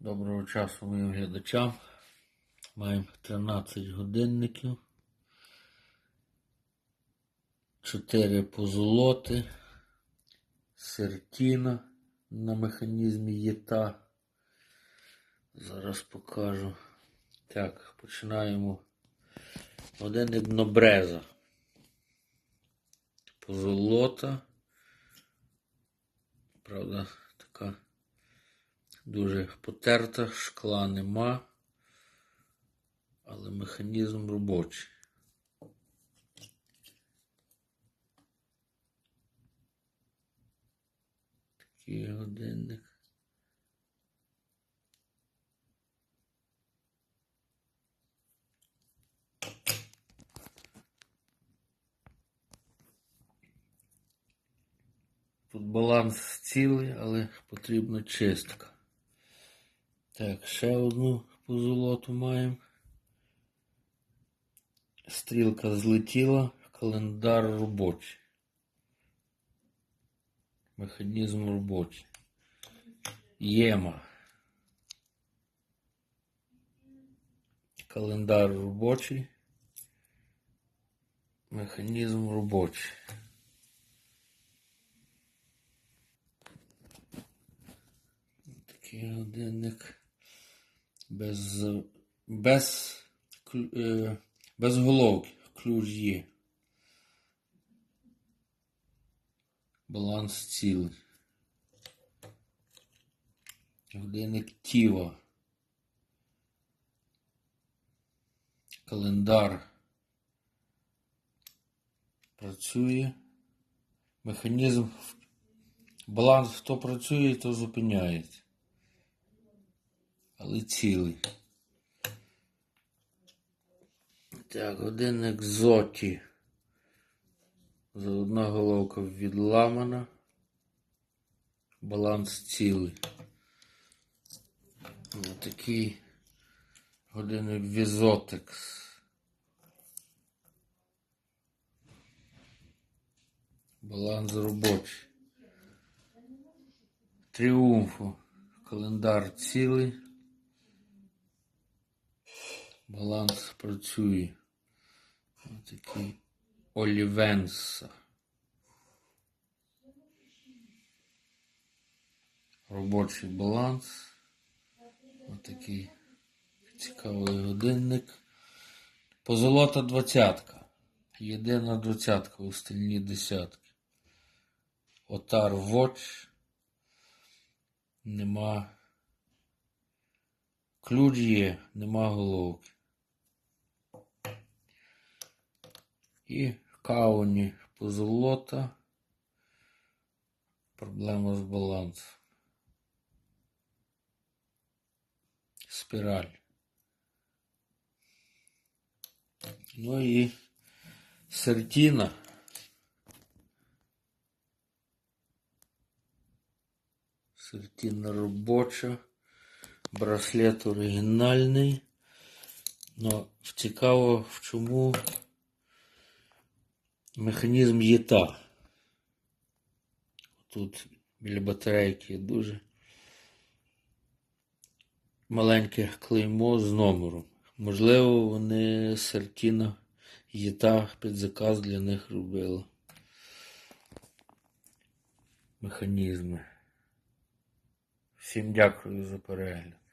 Доброго часу моїм глядачам. Маємо 13 годинників. 4 позолоти. Сертіна на механізмі ЄТА. Зараз покажу. Так, починаємо. Годинник Нобреза. Позолота. Правда, така дуже потерта, шкла нема, але механізм робочий. Такий годинник. Тут баланс цілий, але потрібна чистка. Так, ще одну позолоту маємо. Стрілка злетіла, календар робочий. Механізм робочий. Єма. Календар робочий. Механізм робочий. Такий годинник без, без, е, без головки. Ключ є. Баланс цілий. Годинник Тіва. Календар працює. Механізм. Баланс хто працює, то зупиняється. Але цілий. Так, годинник Зоті. Одна головка відламана. Баланс цілий. Ось такий годинник Візотекс. Баланс робочий. Тріумфу. Календар цілий. Баланс працює. Ось такий Олівенса. Робочий баланс. Ось такий цікавий годинник. Позолота двадцятка. Єдина двадцятка у стильні десятки. Отар Watch. Нема. Ключ є, нема головки. І кауні позолота. Проблема з балансом. Спіраль. Ну і сертіна. Сертіна робоча. Браслет оригінальний. Но цікаво, в чому механізм ЄТА. Тут біля батарейки дуже маленьке клеймо з номером. Можливо, вони Сертіна ЄТА під заказ для них робили. Механізми. Всім дякую за перегляд.